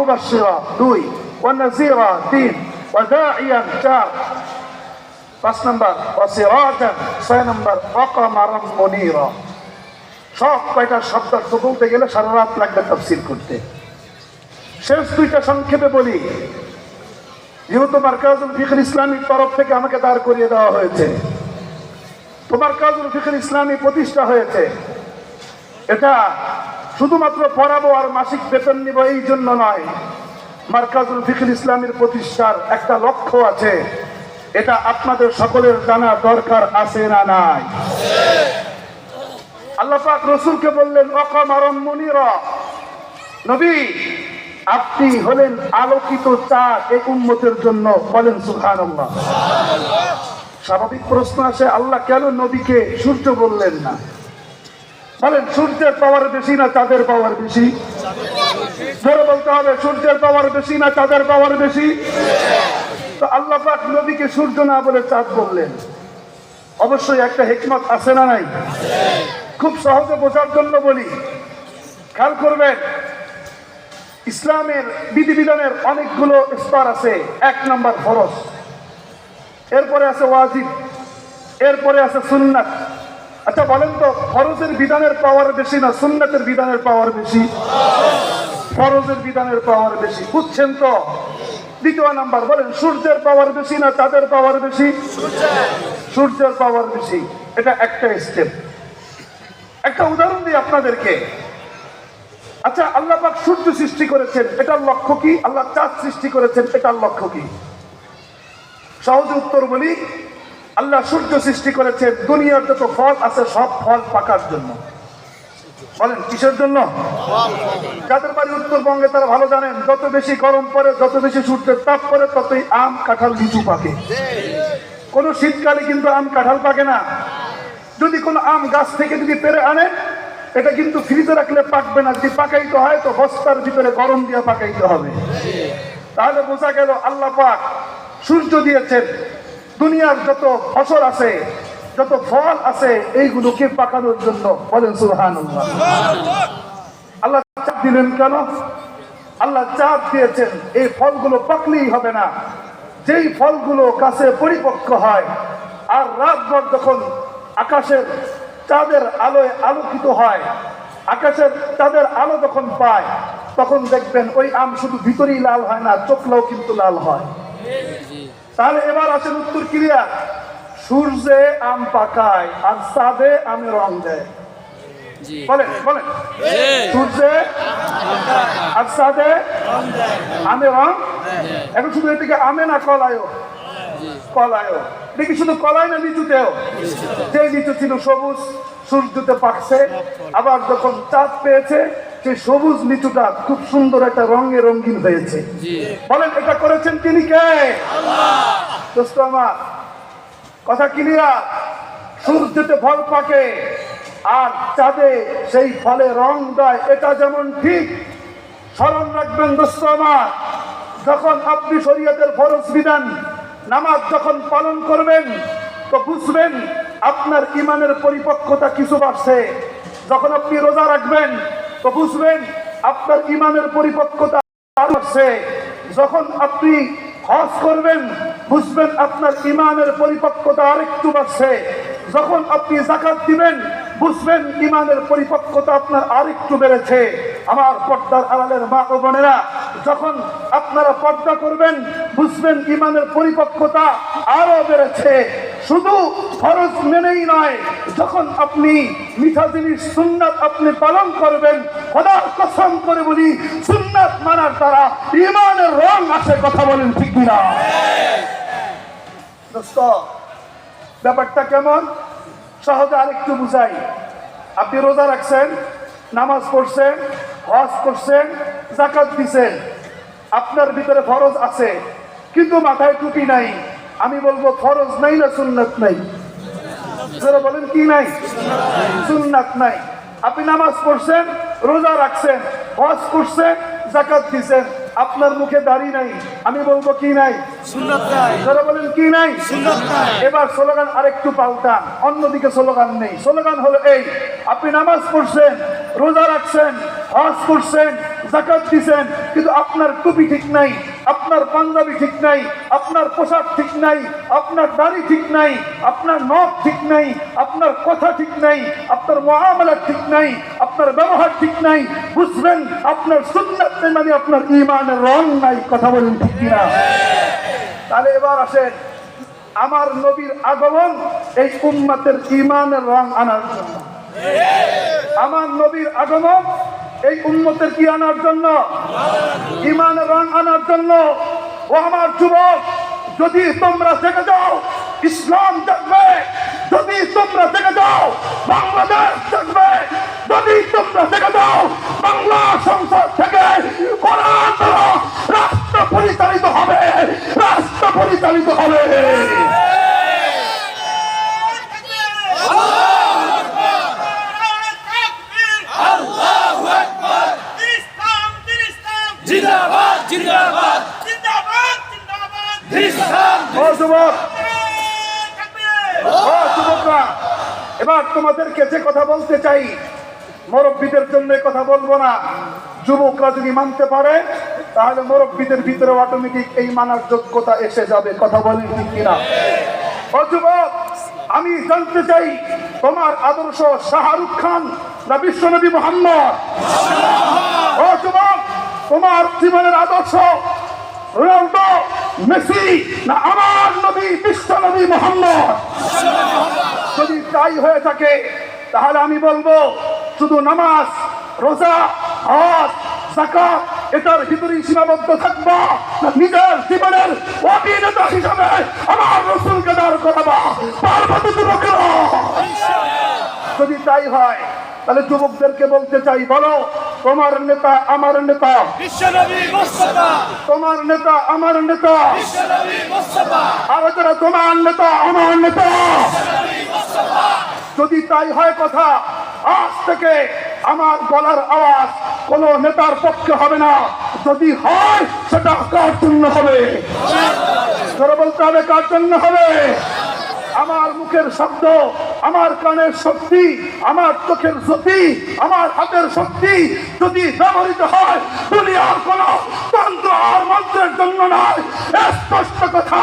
ومبشرا দুই ونذيرا তিন وداعيا চার পাঁচ নম্বর وسراجا ছয় নম্বর وقمرا منيرا সব কয়টা শব্দ অর্থ বলতে গেলে সারা রাত লাগবে তফসিল করতে শেষ দুইটা সংক্ষেপে বলি যেহেতু মার্কাজুল ফিখর ইসলামীর তরফ থেকে আমাকে দাঁড় করিয়ে দেওয়া হয়েছে তোমার কাজুল ফিখর ইসলামী প্রতিষ্ঠা হয়েছে এটা শুধুমাত্র পড়াবো আর মাসিক বেতন নিব এই জন্য নয়। মার্কাজুল ফিকুল ইসলামের প্রতিষ্ঠার একটা লক্ষ্য আছে। এটা আপনাদের সকলের জানা দরকার আছে না নাই। আল্লাপাক রসুলকে বললেন, অকমারম মুনিরা। নবী, আপনি হলেন আলোকিত চাঁদ এই জন্য। বলেন, সুবহানাল্লাহ। স্বাভাবিক প্রশ্ন আসে, আল্লাহ কেন নবীকে সূর্য বললেন না? বলেন সূর্যের পাওয়ার বেশি না চাঁদের পাওয়ার বেশি? ধরে বলতে হবে, সূর্যের পাওয়ার বেশি না চাঁদের পাওয়ার বেশি? তো আল্লাহ পাক নবীকে সূর্য না বলে চাঁদ বললেন। অবশ্যই একটা হেকমত আছে না নাই? খুব সহজে বোঝার জন্য বলি, খেয়াল করবেন, ইসলামের বিধিবিধানের অনেকগুলো স্তর আছে, এক নম্বর ফরজ। এরপরে আছে ওয়াজিব, এরপরে আছে সুন্নাত। আচ্ছা বলেন তো, ফরজের বিধানের পাওয়ার বেশি না সুন্নাতের বিধানের পাওয়ার বেশি? ফরজের বিধানের পাওয়ার বেশি, বুঝছেন তো? দ্বিতীয় নাম্বার, বলেন, সূর্যের পাওয়ার বেশি না চাঁদের পাওয়ার বেশি? সূর্যের পাওয়ার বেশি, এটা একটা স্টেপ একটা উদাহরণ দিই আপনাদেরকে। আচ্ছা আল্লাহ পাক সূর্য সৃষ্টি করেছেন, এটার লক্ষ্য কি? আল্লাহ চাঁদ সৃষ্টি করেছেন, এটার লক্ষ্য কি? সহজ উত্তর বলি আল্লাহ সূর্য সৃষ্টি করেছেন দুনিয়ার যত ফল আছে সব ফল পাকার জন্য। বলেন, কিসের জন্য? যাদের বাড়ি উত্তরবঙ্গে তারা ভালো জানেন, যত বেশি গরম পড়ে, যত বেশি সূর্যের তাপ পড়ে, ততই আম, কাঁঠাল, লিচু পাকে। কোন শীতকালে কিন্তু আম, কাঁঠাল পাকে না। যদি কোনো আম গাছ থেকে যদি পেরে আনে, এটা কিন্তু ফ্রিজে রাখলে পাকবে না। যদি পাকাইতে হয়, তো বস্তার ভিতরে গরম দিয়ে পাকাইতে হবে। তাহলে বোঝা গেল, আল্লাহ পাক সূর্য দিয়েছেন। দুনিয়ার যত ফসল আছে, যত ফল আছে, এইগুলোকে পাকানোর জন্য বলেন সুহান আল্লাহ চাপ দিলেন কেন? আল্লাহ চাপ দিয়েছেন, এই ফলগুলো পাকলেই হবে না। যেই ফলগুলো কাছে পরিপক্ক হয়, আর রাতভর যখন আকাশের চাঁদের আলোয় আলোকিত হয়, আকাশের চাঁদের আলো যখন পায়, তখন দেখবেন ওই আম শুধু ভিতরেই লাল হয় না, চোখলাও কিন্তু লাল হয়। তাহলে এবার আছেন উত্তর ক্রিয়া। সূর্যে আম পাকায় আর চাঁদে আমে রং দেয়। জি। বলেন বলেন। সূর্যে আর চাঁদে আমে রং এখন শুধু আমে না কলায়ও? কলায়ও। দেখি শুধু কলায় না লিচুতেও। যে লিচু ছিল সবুজ সূর্যতে পাকছে আবার যখন চাঁদ পেয়েছে সেই সবুজ লিচুটা খুব সুন্দর একটা রঙে রঙিন হয়েছে। বলেন এটা করেছেন তিনি কে? দোস্ত আমার কথা ক্লিয়ার সূর্যতে ফল পাকে আর চাঁদে সেই ফলে রং দেয় এটা যেমন ঠিক। স্মরণ রাখবেন দোস্ত আমার যখন আপনি শরীয়তের ফরজ বিধান নামাজ যখন পালন করবেন তো বুঝবেন আপনার ইমানের পরিপক্কতা কিছু বাড়ছে। যখন আপনি রোজা রাখবেন তো বুঝবেন, আপনার ইমানের পরিপক্কতা আসছে যখন আপনি হজ করবেন, বুঝবেন আপনার ইমানের পরিপক্কতা আরেকটু বাড়ছে। যখন আপনি জাকাত দিবেন, বুঝবেন ইমানের পরিপক্কতা আপনার আরেকটু বেড়েছে। আমার পর্দার আড়ালের মা ও বোনেরা যখন আপনারা পর্দা করবেন, বুঝবেন ইমানের পরিপক্কতা আরও বেড়েছে। শুধু ফরজ মেনেই নয়, যখন আপনি মিঠা জিনিস সুন্নাত আপনি পালন করবেন, খোদার কসম করে বলি, সুন্নাত মানার দ্বারা ইমানের রং আসে, কথা বলেন ঠিক না ব্যাপারটা কেমন? সহজে আরেকটু বুঝাই। আপনি রোজা রাখছেন, নামাজ পড়ছেন, হজ করছেন জাকাত দিছেন। আপনার ভিতরে ফরজ আছে কিন্তু মাথায় টুপি নাই। আমি বলব ফরজ নাই না সুন্নাত নাই? যারা বলেন কি নাই? সুন্নাত নাই। আপনি নামাজ পড়ছেন রোজা রাখছেন হজ করছেন জাকাত দিছেন আপনার মুখে দাড়ি নাই। আমি বলব কি নাই? যারা বলেন কি নাই। এবার স্লোগান আরেকটু পাল্টান অন্যদিকে স্লোগান নেই। স্লোগান হলো এই আপনি নামাজ পড়ছেন রোজা রাখছেন হজ করছেন জাকাত দিছেন, কিন্তু আপনার টুপি ঠিক নাই, আপনার পাঞ্জাবি ঠিক নাই, আপনার পোশাক ঠিক নাই, আপনার দাড়ি ঠিক নাই, আপনার নখ ঠিক নাই, আপনার কথা ঠিক নাই, আপনার মহামেলা ঠিক নাই, আপনার ব্যবহার ঠিক নাই, বুঝবেন, আপনার সুন্নাত মানে আপনার ইমানের রং নাই, কথা বলেন ঠিক কিনা? তাহলে এবার আসেন, আমার নবীর আগমন এই উম্মাতের ইমানের রং আনার জন্য। আমার নবীর আগমন এই উম্মতের কি আনার জন্য? ইমানের রং আনার জন্য? ও আমার যুবক, যদি তোমরা থেকে যাও, ইসলাম থাকবে যদি তোমরা থেকে যাও, বাংলাদেশ থাকবে যদি তোমরা থেকে যাও, বাংলা সংসদ থেকে রাষ্ট্র পরিচালিত হবে। রাষ্ট্র পরিচালিত হবে। যুবক। ও যুবকরা, এবার তোমাদেরকে যে কথা বলতে চাই, মুরব্বীদের জন্য কথা বলব না। যুবকরা যদি মানতে পারে, তাহলে মুরব্বীদের ভিতরে অটোমেটিক এই মানার যোগ্যতা এসে যাবে, কথা বলেন ঠিক কিনা? ও যুবক, আমি জানতে চাই, তোমার আদর্শ শাহরুখ খান না বিশ্বনবী মোহাম্মদ? ও যুবক, তোমার জীবনের আদর্শ রোনাল্ডো মেসি না আমার নবী, বিশ্ব নবী মোহাম্মদ। যদি তাই হয়ে থাকে, তাহলে আমি বলব, শুধু নামাজ, রোজা, হজ জাকাত এটার ভিতরেই সীমাবদ্ধ থাকবা নিজের জীবনের অভিনেতা হিসাবে আমার রসুলকে দাঁড় করাবা পার্বতী যদি তাই হয় তাহলে যুবকদেরকে বলতে চাই বলো তোমার নেতা আমার নেতা। তোমার নেতা আমার নেতা। মুস্তাফা। যারা তোমার নেতা আমার নেতা। যদি তাই হয় কথা আজ থেকে আমার গলার আওয়াজ কোন নেতার পক্ষে হবে না। যদি হয় সেটা কার জন্য হবে? বলতে হবে কার জন্য হবে? আমার মুখের শব্দ, আমার কানের শক্তি, আমার চোখের জ্যোতি আমার হাতের শক্তি যদি ব্যবহৃত হয়, দুনিয়ার কোন তন্ত্র আর মন্ত্রের জন্য নয় স্পষ্ট কথা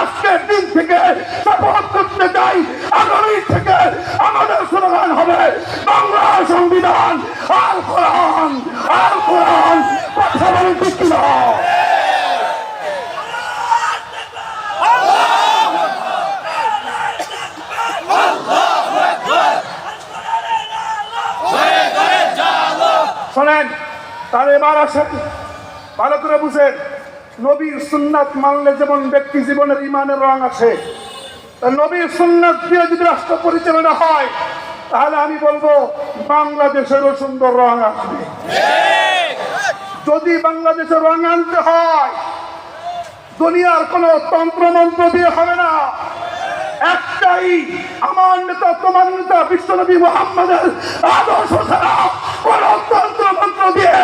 আজকের দিন থেকে শপথ করতে চাই, আগামী থেকে আমাদের স্লোগান হবে, বাংলা সংবিধান আর কোরআন আর কোরআন কথা বলে ঠিক না শোনেন এবার আসেন। ভালো করে বুঝেন, নবীর সুন্নাত মানলে যেমন ব্যক্তি জীবনের ইমানের রং তা নবীর সুন্নাত দিয়ে যদি রাষ্ট্র পরিচালনা হয়, তাহলে আমি বলব বাংলাদেশেরও সুন্দর রং আসবে। যদি বাংলাদেশের রং আনতে হয়, দুনিয়ার কোনো তন্ত্রমন্ত্র দিয়ে হবে না। একটাই, আমার নেতা, তোমার নেতা, বিশ্বনবী মোহাম্মদের আদর্শ ছাড়া কোন তন্ত্রমন্ত্র দিয়ে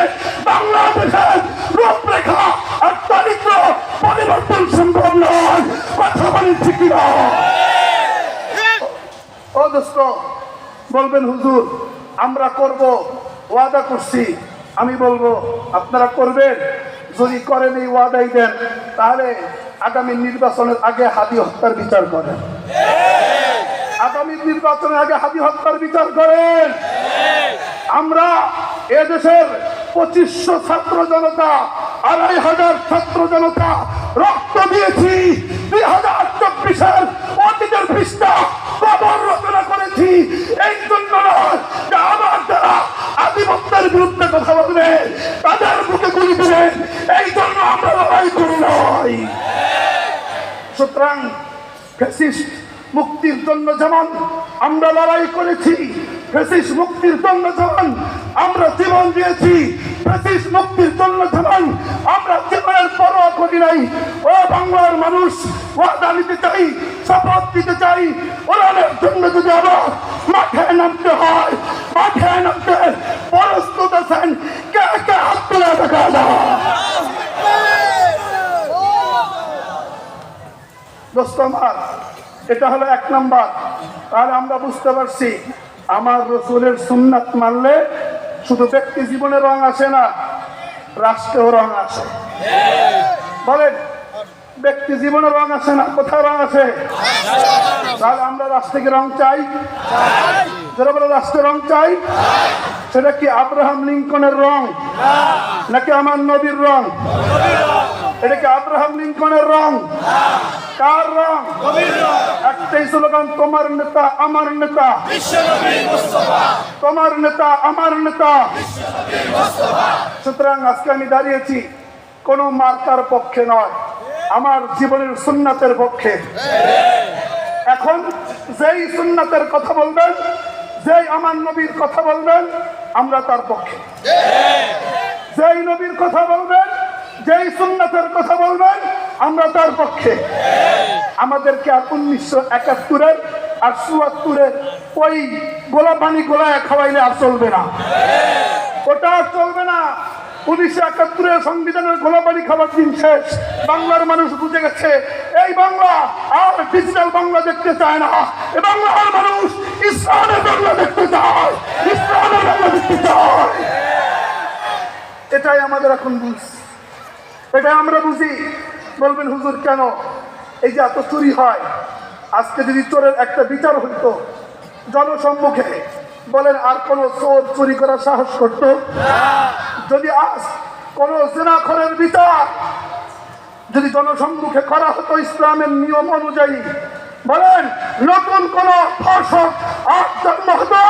বাংলাদেশের রূপরেখা আর পরিবর্তন সম্ভব নয়। ঠিক ও দোস্ত, বলবেন হুজুর, আমরা করব, ওয়াদা করছি। আমি বলব, আপনারা করবেন, যদি করেন এই ওয়াদাই দেন, তাহলে আগামী নির্বাচনের আগে হাতি হত্যার বিচার করেন। আগামী নির্বাচনের আগে হাতি হত্যার বিচার করেন। আমরা এদেশের পঁচিশশো ছাত্র জনতা, আড়াই হাজার ছাত্র জনতা, রক্ত দিয়েছি। দুই হাজার চব্বিশের অতীতের পৃষ্ঠা কবর রচনা করেছি। এই জন্য নয় যে আমার যারা আধিপত্যের বিরুদ্ধে কথা বলবে, তাদের বুকে গুলি দেবেন। এই জন্য আমরা লড়াই করি নয় সুতরাং ফ্যাসিস্ট মুক্তির জন্য যেমন আমরা লড়াই করেছি, ফ্যাসিস্ট মুক্তির জন্য যেমন আমরা জীবন দিয়েছি। ব্রিটিশ মুক্তির জন্য যেমন আমরা জীবনের পর করি নাই, ও বাংলার মানুষ, ওয়াদা নিতে চাই, শপথ দিতে চাই ওরানের জন্য যদি আবার মাঠে নামতে হয়, মাঠে নামতে প্রস্তুত আছেন, কে কে হাত তুলে দেখা যায় আমার, এটা হলো এক নাম্বার। তাহলে আমরা বুঝতে পারছি, আমার রসুলের সুন্নাত মানলে শুধু ব্যক্তি জীবনে রং আসে না, রাষ্ট্রেও রং আসে। বলেন, ব্যক্তি জীবনে রং আসে না, কোথায় রং আছে তাহলে আমরা রাষ্ট্রকে রং চাই? যারা বলে রাষ্ট্রের রং চাই, সেটা কি আব্রাহাম লিঙ্কনের রং নাকি আমার নবীর রং? এটা কি আব্রাহাম লিঙ্কনের রং? কার রং? একটাই স্লোগান, তোমার নেতা, আমার নেতা। তোমার নেতা, আমার নেতা। সুতরাং আজকে আমি দাঁড়িয়েছি কোন মার্কার পক্ষে নয়, আমার জীবনের সুন্নাতের পক্ষে। এখন যেই সুন্নাতের কথা বলবেন, যেই আমার নবীর কথা বলবেন, আমরা তার পক্ষে। যেই নবীর কথা বলবেন যেই সুন্নাতের কথা বলবেন, আমরা তার পক্ষে। আমাদেরকে আর উনিশশো একাত্তরের আর চুয়াত্তরের ওই গোলা পানি গোলায় খাওয়াইলে আর চলবে না। ওটা আর চলবে না। উনিশশো একাত্তরের সংবিধানের গোলাপানি খাবার দিন শেষ। বাংলার মানুষ বুঝে গেছে, এই বাংলা আর ডিজিটাল বাংলা দেখতে চায় না। এ বাংলার মানুষ ইসলামের বাংলা দেখতে চায়। ইসলামের বাংলা দেখতে চায়। এটাই আমাদের এখন বুঝ। এটাই আমরা বুঝি। বলবেন, হুজুর, কেন? এই যে এত চুরি হয়। আজকে যদি চোরের একটা বিচার হইতো, জনসম্মুখে বলেন, আর কোন চোর চুরি করার সাহস করতো? যদি আজ কোন জেনাখরের বিচার যদি জনসম্মুখে করা হতো ইসলামের নিয়ম অনুযায়ী, বলেন, নতুন কোন হতো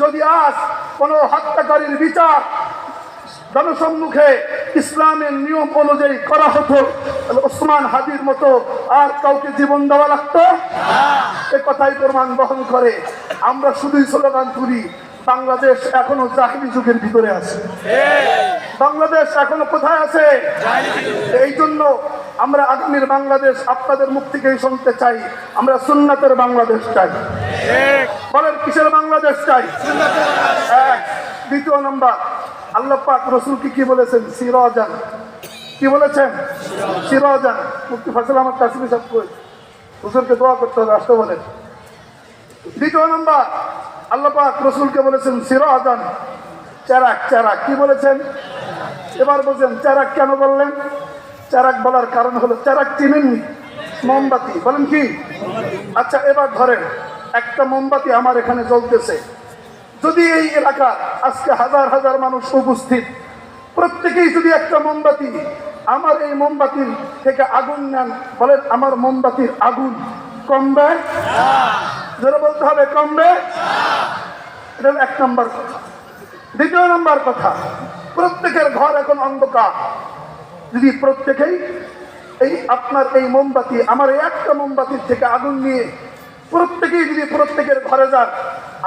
যদি আজ কোন হত্যাকারীর বিচার জনসম্মুখে ইসলামের নিয়ম অনুযায়ী করা হতো। ওসমান হাদির মতো আর কাউকে জীবন দেওয়া লাগতো? এ কথাই প্রমাণ বহন করে। আমরা শুধুই স্লোগান তুলি বাংলাদেশ এখনও জাহিলি যুগের ভিতরে আছে। বাংলাদেশ এখনও কোথায় আছে? এই জন্য আমরা আগামীর বাংলাদেশ আপনাদের মুখ থেকেই শুনতে চাই। আমরা সুন্নাতের বাংলাদেশ চাই। বলেন কিসের বাংলাদেশ চাই? দ্বিতীয় নম্বর আল্লাহ পাক রসুলকে কি বলেছেন? সিরাজান। কি বলেছেন? সিরাজান। মুক্তি ফসল আমার কাশ্মীর সব কই? হুজুরকে দোয়া করতে হবে, আসতে বলেন। দ্বিতীয় নম্বর, আল্লাহ পাক রসুলকে বলেছেন, সিরাজান। চারাক চারাক। কি বলেছেন? এবার বলছেন, চারাক কেন বললেন? চারাক বলার কারণ হলো, চারাক চিনেননি। মোমবাতি। বলেন কি? আচ্ছা এবার ধরেন, একটা মোমবাতি আমার এখানে জ্বলতেছে। যদি এই এলাকা আজকে হাজার হাজার মানুষ উপস্থিত, প্রত্যেকেই যদি একটা মোমবাতি, আমার এই মোমবাতির থেকে আগুন নেন, বলেন আমার মোমবাতির আগুন কমবে? যারা বলতে হবে, কমবে? এটা এক নম্বর কথা। দ্বিতীয় নম্বর কথা, প্রত্যেকের ঘর এখন অন্ধকার। যদি প্রত্যেকেই এই আপনার এই মোমবাতি, আমার এই একটা মোমবাতির থেকে আগুন নিয়ে প্রত্যেকেই যদি প্রত্যেকের ঘরে যান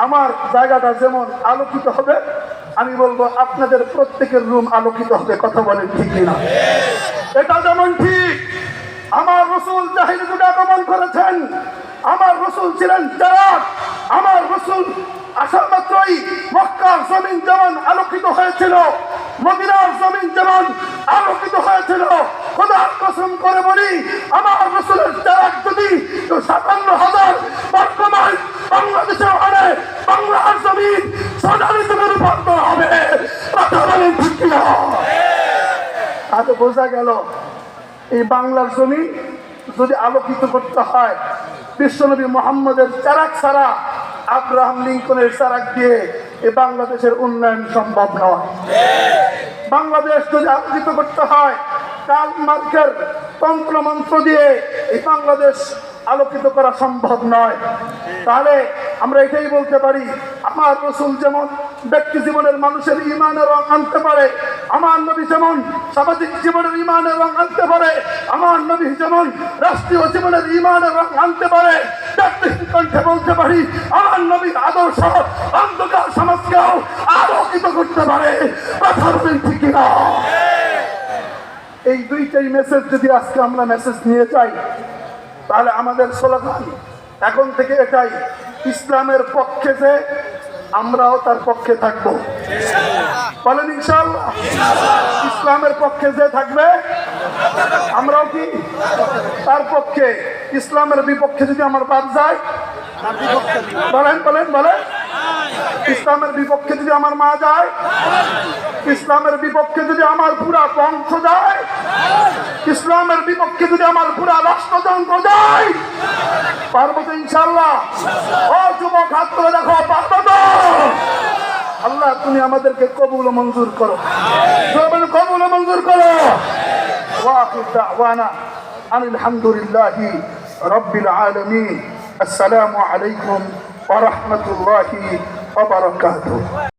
আমার জায়গাটা যেমন আলোকিত হবে, আমি বলব আপনাদের প্রত্যেকের রুম আলোকিত হবে, কথা বলেন ঠিক না এটা যেমন ঠিক, আমার রসুল জাহির আগমন করেছেন, আমার রসুল ছিলেন জারাক আমার রসুল আসা মাত্রই মক্কার জমিন যেমন আলোকিত হয়েছিল, মদিনার জমিন যেমন আলোকিত হয়েছিল, খোদার কসম করে বলি, আমার রসুলের জারাক যদি সাতান্ন হাজার বর্তমান বাংলাদেশে আনে বাংলার জমিন সোনালি জমির রূপান্তর হবে কথা বলেন ঠিক কিনা তাতে বোঝা গেল, এই বাংলার জমি যদি আলোকিত করতে হয় বিশ্বনবী মোহাম্মদের চারাক ছাড়া আব্রাহাম লিঙ্কনের চারাক দিয়ে এই বাংলাদেশের উন্নয়ন সম্ভব নয়। বাংলাদেশ যদি আলোকিত করতে হয় কাল মার্কের তন্ত্র মন্ত্র দিয়ে এই বাংলাদেশ আলোকিত করা সম্ভব নয়। তাহলে আমরা এটাই বলতে পারি, আমার রসুল যেমন ব্যক্তি জীবনের মানুষের ইমানের রং আনতে পারে আমার নবী যেমন সামাজিক জীবনের ইমানের রং আনতে পারে, আমার নবী যেমন রাষ্ট্রীয় জীবনের ইমানের রং আনতে পারে কণ্ঠে বলতে পারি, আমার নবীর আদর্শ অন্ধকার সমাজকেও আলোকিত করতে পারে। কথা বলেন ঠিক না এই দুইটাই মেসেজ যদি আজকে আমরা মেসেজ নিয়ে যাই, তাহলে আমাদের স্লোগান এখন থেকে এটাই, ইসলামের পক্ষে যে আমরাও তার পক্ষে থাকব। বলেন ইনশাল্লাহ ইসলামের পক্ষে যে থাকবে, আমরাও কি? তার পক্ষে। ইসলামের বিপক্ষে যদি আমার বাপ যায়, বলেন বলেন বলেন। ইসলামের বিপক্ষে যদি আমার মা যায়, ইসলামের বিপক্ষে যদি আমার পুরা বংশ যায়, ইসলামের বিপক্ষে যদি আমার পুরা রাষ্ট্রযন্ত্র যায়, পারব তো ইনশাল্লাহ ও যুবক, হাত করে দেখো, পারব তো। আল্লাহ, তুমি আমাদেরকে কবুল মঞ্জুর করো। কবুল মঞ্জুর করো। আলহামদুলিল্লাহ রব্বিল আলমী আসসালামু আলাইকুম ورحمة الله وبركاته.